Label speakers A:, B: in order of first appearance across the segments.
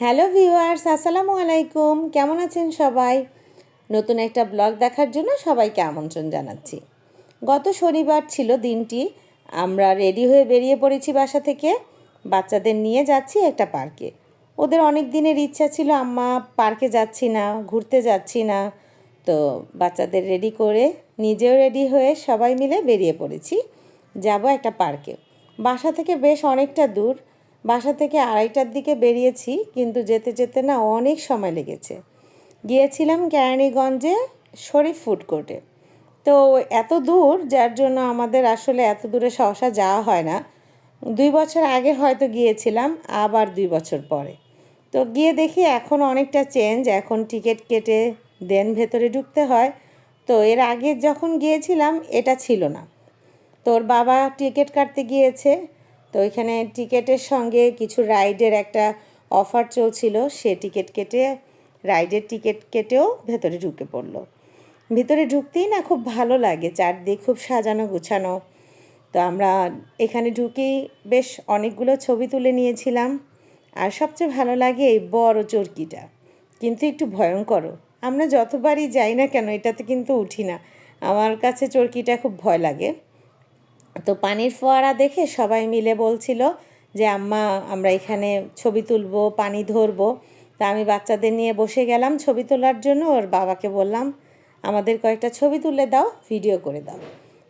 A: Hello viewers, আসসালামু আলাইকুম। কেমন আছেন সবাই? নতুন একটা ব্লগ দেখার জন্য সবাইকে আমন্ত্রণ জানাচ্ছি। গত শনিবার ছিল দিনটি। আমরা রেডি হয়ে বেরিয়ে পড়েছি বাসা থেকে। বাচ্চাদের নিয়ে যাচ্ছি একটা পার্কে। ওদের অনেক দিনের ইচ্ছা ছিল, আম্মা, পার্কে যাচ্ছি না, ঘুরতে যাচ্ছি না। তো বাচ্চাদের রেডি করে নিজেও রেডি হয়ে সবাই মিলে বেরিয়ে পড়েছি। যাব একটা পার্কে। বাসা থেকে বেশ অনেকটা দূর। বাসা থেকে আড়াইটার দিকে বেরিয়েছি, কিন্তু যেতে যেতে না অনেক সময় লেগেছে। গিয়েছিলাম কেরানীগঞ্জে শরীফ ফুড কোর্টে। তো এত দূর, যার জন্য আমাদের আসলে এত দূরে সহসা যাওয়া হয় না। দুই বছর আগে হয়তো গিয়েছিলাম, আবার দুই বছর পরে। তো গিয়ে দেখি এখন অনেকটা চেঞ্জ, এখন টিকিট কেটে দেন ভেতরে ঢুকতে হয়। তো এর আগে যখন গিয়েছিলাম, এটা ছিল না। তোর বাবা টিকিট কাটতে গিয়েছে তো ওইখানে টিকিটের সঙ্গে কিছু রাইডের একটা অফার চলছিল, সে টিকিট কেটে রাইডের টিকিট কেটেও ভেতরে ঢুকে পড়ল। ভিতরে ঢুকতেই না খুব ভালো লাগে, চারদিক খুব সাজানো গুছানো। তো আমরা এখানে ঢুকেই বেশ অনেকগুলো ছবি তুলে নিয়েছিলাম। আর সবচেয়ে ভালো লাগে এই বড় চরকিটা। কিন্তু একটু ভয়ঙ্করও। আমরা যতবারই যাই না কেন, এটাতে কিন্তু উঠি না। আমার কাছে চরকিটা খুব ভয় লাগে। তো পানির ফোয়ারা দেখে সবাই মিলে বলছিল যে, আম্মা, আমরা এখানে ছবি তুলব, পানি ধরবো। তা আমি বাচ্চাদের নিয়ে বসে গেলাম ছবি তোলার জন্য। ওর বাবাকে বললাম, আমাদের কয়েকটা ছবি তুলে দাও, ভিডিও করে দাও।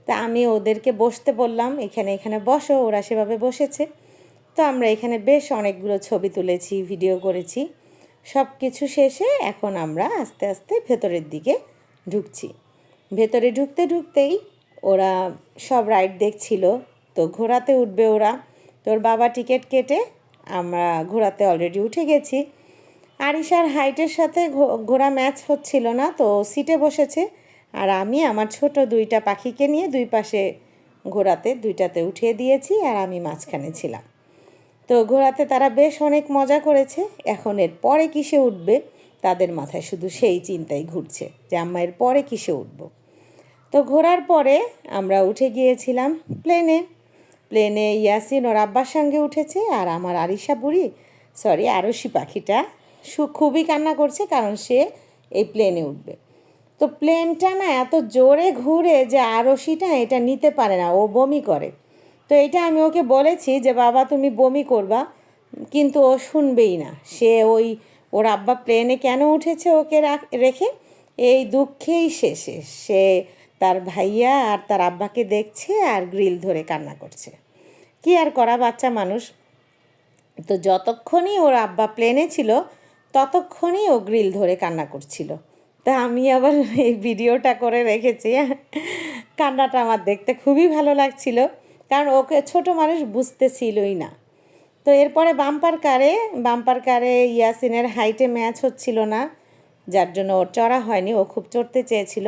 A: তা আমি ওদেরকে বসতে বললাম, এখানে এখানে বসো, ওরা সেভাবে বসেছে। তো আমরা এখানে বেশ অনেকগুলো ছবি তুলেছি, ভিডিও করেছি। সব কিছু শেষে এখন আমরা আস্তে আস্তে ভেতরের দিকে ঢুকছি। ভেতরে ঢুকতে, ঢুকতেই ওরা সব রাইড দেখছিল। তো ঘোড়াতে উঠবে ওরা। তোর বাবা টিকিট কেটে আমরা ঘোড়াতে অলরেডি উঠে গেছি। আরিশার হাইটের সাথে ঘোড়া ম্যাচ হচ্ছিল না, তো সিটে বসেছে। আর আমি আমার ছোট দুইটা পাখিকে নিয়ে দুই পাশে ঘোড়াতে, দুইটাতে উঠিয়ে দিয়েছি আর আমি মাঝখানে ছিলাম। তো ঘোড়াতে তারা বেশ অনেক মজা করেছে। এখন এর পরে কিসে উঠবে, তাদের মাথায় শুধু সেই চিন্তাই ঘুরছে যে, আম্মা এর পরে কিসে উঠবো? তো ঘোরার পরে আমরা উঠে গিয়েছিলাম প্লেনে প্লেনে ইয়াসিন ওর আব্বার সঙ্গে উঠেছে আর আমার আরিশা বুড়ি সরি আরশি পাখিটা সু, খুবই কান্না করছে কারণ সে এই প্লেনে উঠবে। তো প্লেনটা না এত জোরে ঘুরে যে আরশিটা এটা নিতে পারে না, ও বমি করে। তো এটা আমি ওকে বলেছি যে, বাবা, তুমি বমি করবা। কিন্তু ও শুনবেই না। সে ওই, ওর আব্বা প্লেনে কেন উঠেছে ওকে রেখে এই দুঃখেই শেষে সে তার ভাইয়া আর তার আব্বাকে দেখছে আর গ্রিল ধরে কান্না করছে। কি আর করা বাচ্চা মানুষ? তো যতক্ষণই ওর আব্বা প্লেনে ছিল, ততক্ষণই ও গ্রিল ধরে কান্না করছিল। তা আমি আবার এই ভিডিওটা করে রেখেছি। কান্নাটা আমার দেখতে খুবই ভালো লাগছিল, কারণ ওকে ছোট মানুষ বুঝতেছিলই না। তো এরপরে বাম্পার কারে বাম্পার কারে ইয়াসিনের হাইটে ম্যাচ হচ্ছিল না, যার জন্য ওর চড়া হয়নি, ও খুব চড়তে চেয়েছিল।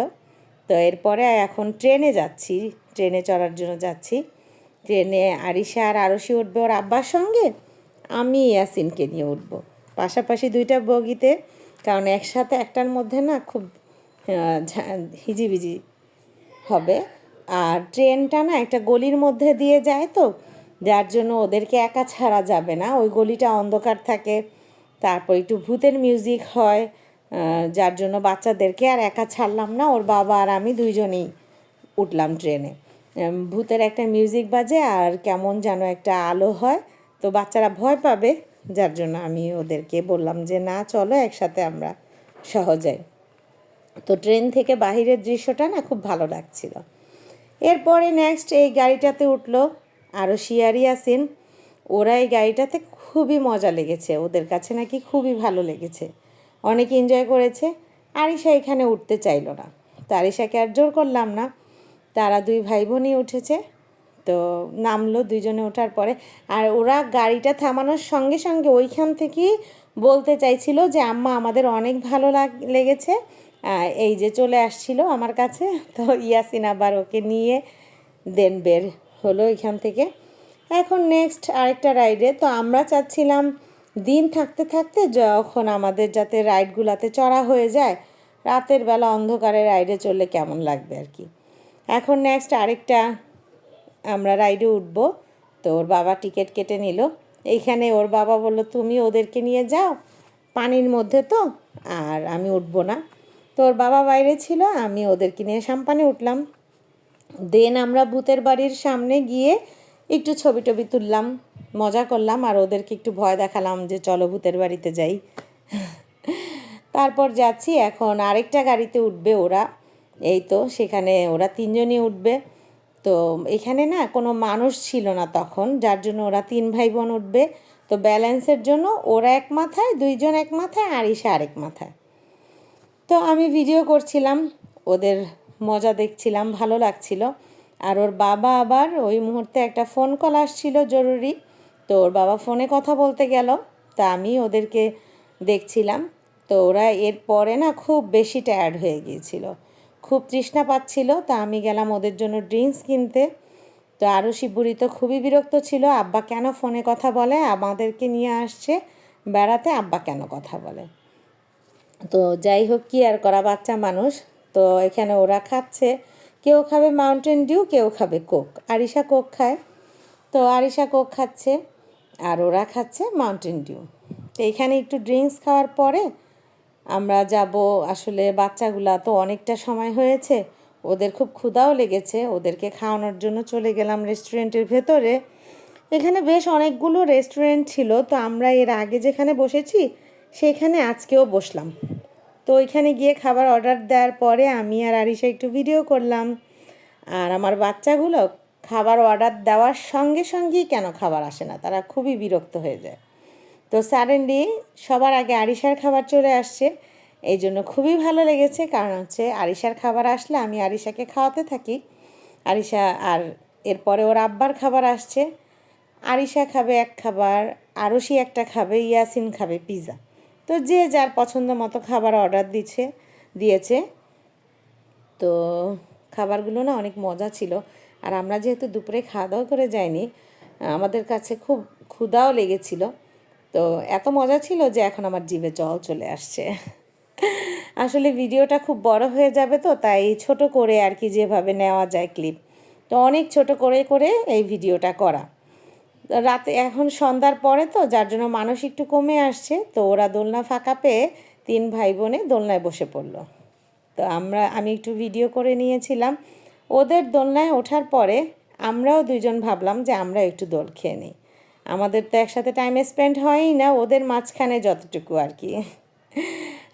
A: তো এরপরে এখন ট্রেনে যাচ্ছি, ট্রেনে চড়ার জন্য যাচ্ছি। ট্রেনে আরিশা আর আরশি উঠবে ওর আব্বার সঙ্গে, আমি ইয়াসিনকে নিয়ে উঠব। পাশাপাশি দুইটা বগিতে, কারণ একসাথে একটার মধ্যে না খুব হিজিবিজি হবে। আর ট্রেনটা না একটা গলির মধ্যে দিয়ে যায় তো, যার জন্য ওদেরকে একা ছাড়া যাবে না। ওই গলিটা অন্ধকার থাকে, তারপর একটু ভূতের মিউজিক হয় যার জন্য বাচ্চাদেরকে আর একা ছাড়লাম না, ওর বাবা আর আমি দুইজনেই উঠলাম ট্রেনে। ভূতের একটা মিউজিক বাজে আর কেমন যেন একটা আলো হয়, তো বাচ্চারা ভয় পাবে, যার জন্য আমি ওদেরকে বললাম যে, না, চলো একসাথে আমরা সহজে তো ট্রেন থেকে বাহিরের দৃশ্যটা না খুব ভালো লাগছিল। এরপরে নেক্সট এই গাড়িটাতে উঠল আরও শিয়ারি আসেন ওরা এই গাড়িটাতে খুবই মজা লেগেছে, ওদের কাছে নাকি খুবই ভালো লেগেছে। অনেক এনজয় করেছে। আরিশা এখানে উঠতে চাইলো না। তো আরিশাকে আর জোর করলাম না। তারা দুই ভাই বোনই উঠেছে। তো নামলো দুইজনে ওঠার পরে। আর ওরা গাড়িটা থামানোর সঙ্গে সঙ্গে ওইখান থেকেই বলতে চাইছিল যে, আম্মা, আমাদের অনেক ভালো লাগ, লেগেছে। এই যে চলে আসছিল আমার কাছে। তো ইয়াসিন আবার ওকে নিয়ে দেন বের হলো এখান থেকে। এখন নেক্সট আরেকটা রাইডে তো আমরা চাচ্ছিলাম দিন থাকতে থাকতে যখন আমাদের যাতে রাইডগুলোতে চড়া হয়ে যায়, রাতের বেলা অন্ধকারে রাইডে চললে কেমন লাগবে আর কি? এখন নেক্সট আরেকটা আমরা রাইডে উঠবো। তো ওর বাবা টিকিট কেটে নিল। এইখানে ওর বাবা বলল, তুমি ওদেরকে নিয়ে যাও, পানির মধ্যে তো, আর আমি উঠবো না। তো ওর বাবা বাইরে ছিল, আমি ওদেরকে নিয়ে সাম্পানে উঠলাম। দেন আমরা ভূতের বাড়ির সামনে গিয়ে একটু ছবি টবি তুললাম। মজা করলাম আর ওদেরকে একটু ভয় দেখালাম যে চলো ভূতের বাড়িতে যাই। তারপর যাচ্ছি, এখন আরেকটা গাড়িতে উঠবে ওরা। এই তো সেখানে ওরা তিনজনই উঠবে। তো এখানে না কোনো মানুষ ছিল না তখন, যার জন্য ওরা তিন ভাই বোন উঠবে। তো ব্যালেন্সের জন্য ওরা এক মাথায়, দুইজন এক মাথায়, আর ঈশা আরেক মাথায়। তো আমি ভিডিও করছিলাম, ওদের মজা দেখছিলাম, ভালো লাগছিল। আর ওর বাবা আবার ওই মুহূর্তে একটা ফোন কল আসছিল, জরুরি। তো ওর বাবা ফোনে কথা বলতে গেল, তা আমি ওদেরকে দেখছিলাম। তো ওরা এরপরে না খুব বেশি টায়ার্ড হয়ে গিয়েছিল। খুব তৃষ্ণা পাচ্ছিল, তা আমি গেলাম ওদের জন্য ড্রিঙ্কস কিনতে। তো আরও শিবুড়ি তো খুবই বিরক্ত ছিল, আব্বা কেন ফোনে কথা বলে? আমাদেরকে নিয়ে আসছে বেড়াতে, আব্বা কেন কথা বলে? তো যাই হোক, কি আর করা, বাচ্চা মানুষ। তো এখানে ওরা খাচ্ছে। কেউ খাবে মাউন্টেন ডিউ কেউ খাবে কোক আরিশা কোক খায়। তো আরিশা কোক খাচ্ছে। আর ওরা খাচ্ছে মাউন্টেন ডিউ তো এখানে একটু ড্রিঙ্কস খাওয়ার পরে আমরা যাব আসলে বাচ্চাগুলা তো অনেকটা সময় হয়েছে, ওদের খুব ক্ষুধাও লেগেছে, ওদেরকে খাওয়ানোর জন্য চলে গেলাম রেস্টুরেন্টের ভেতরে। এখানে বেশ অনেকগুলো রেস্টুরেন্ট ছিল, তো আমরা এর আগে যেখানে বসেছি সেখানে আজকেও বসলাম। তো ওইখানে গিয়ে খাবার অর্ডার দেওয়ার পরে আমি আর আরিশা একটু ভিডিও করলাম। আর আমার বাচ্চাগুলো খাবার অর্ডার দেওয়ার সঙ্গে সঙ্গেই কেন খাবার আসে না? তারা খুবই বিরক্ত হয়ে যায়। তো সাডেনলি সবার আগে আরিশার খাবার চলে আসছে। এই জন্য খুবই ভালো লেগেছে। কারণ হচ্ছে আরিশার খাবার আসলে আমি আরিশাকে খাওয়াতে থাকি। আরিশা আর এরপরে ওর আব্বার খাবার আসছে। আরিশা খাবে এক খাবার, আরশি একটা খাবে, ইয়াসিন খাবে পিৎজা তো যে যার পছন্দ মতো খাবার অর্ডার দিচ্ছে, দিয়েছে। তো খাবারগুলো না অনেক মজা ছিল। আর আমরা যেহেতু দুপুরে খাওয়া দাওয়া করে যাইনি, আমাদের কাছে খুব ক্ষুধাও লেগেছিল। তো এত মজা ছিল যে এখন আমার জিভে জল চলে আসছে। আসলে ভিডিওটা খুব বড় হয়ে যাবে তো, তাই ছোট করে আর কি যেভাবে নেওয়া যায় ক্লিপ। তো অনেক ছোট করে করে এই ভিডিওটা করা। রাতে এখন সন্ধ্যার পরে তো, যার জন্য মানুষ একটু কমে আসছে, তো ওরা দোলনা ফাঁকা পেয়ে তিন ভাই বোনে দোলনায় বসে পড়ল। তো আমরা, আমি একটু ভিডিও করে নিয়েছিলাম। ওদের দোলনায় ওঠার পরে আমরাও দুইজন ভাবলাম যে আমরা একটু দোল খেয়ে নিই। আমাদের তো একসাথে টাইম স্পেন্ড হয়ই না, ওদের মাঝখানে যতটুকু আর কি।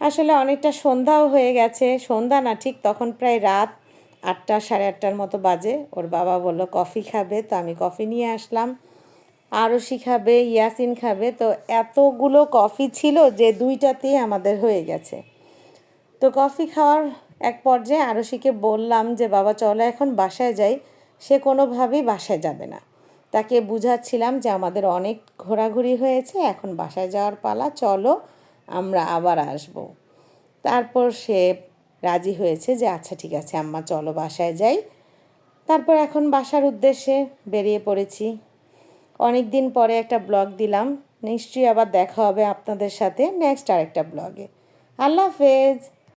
A: আসলে অনেকটা সন্ধ্যাও হয়ে গেছে, সন্ধ্যা না, ঠিক তখন প্রায় রাত আটটা, সাড়ে আটটার মতো বাজে। ওর বাবা বলল, কফি খাবে? তো আমি কফি নিয়ে আসলাম। আরশি খাবে, ইয়াসিন খাবে, তো এতগুলো কফি ছিল যে দুইটাতেই আমাদের হয়ে গেছে। তো কফি খাওয়ার এক পর্যায়ে আরশিকে বললাম যে, বাবা, চলো এখন বাসায় যাই। সে কোনোভাবেই বাসায় যাবে না। তাকে বুঝাচ্ছিলাম যে, আমাদের অনেক ঘোরাঘুরি হয়েছে, এখন বাসায় যাওয়ার পালা, চলো আমরা আবার আসব। তারপর সে রাজি হয়েছে যে আচ্ছা ঠিক আছে, আম্মা, চলো বাসায় যাই। তারপর এখন বাসার উদ্দেশ্যে বেরিয়ে পড়েছি। অনেক দিন পরে একটা ব্লগ দিলাম, নিশ্চয়ই আবার দেখা হবে আপনাদের সাথে নেক্সট আরেকটা ব্লগে। আল্লাহ হাফেজ!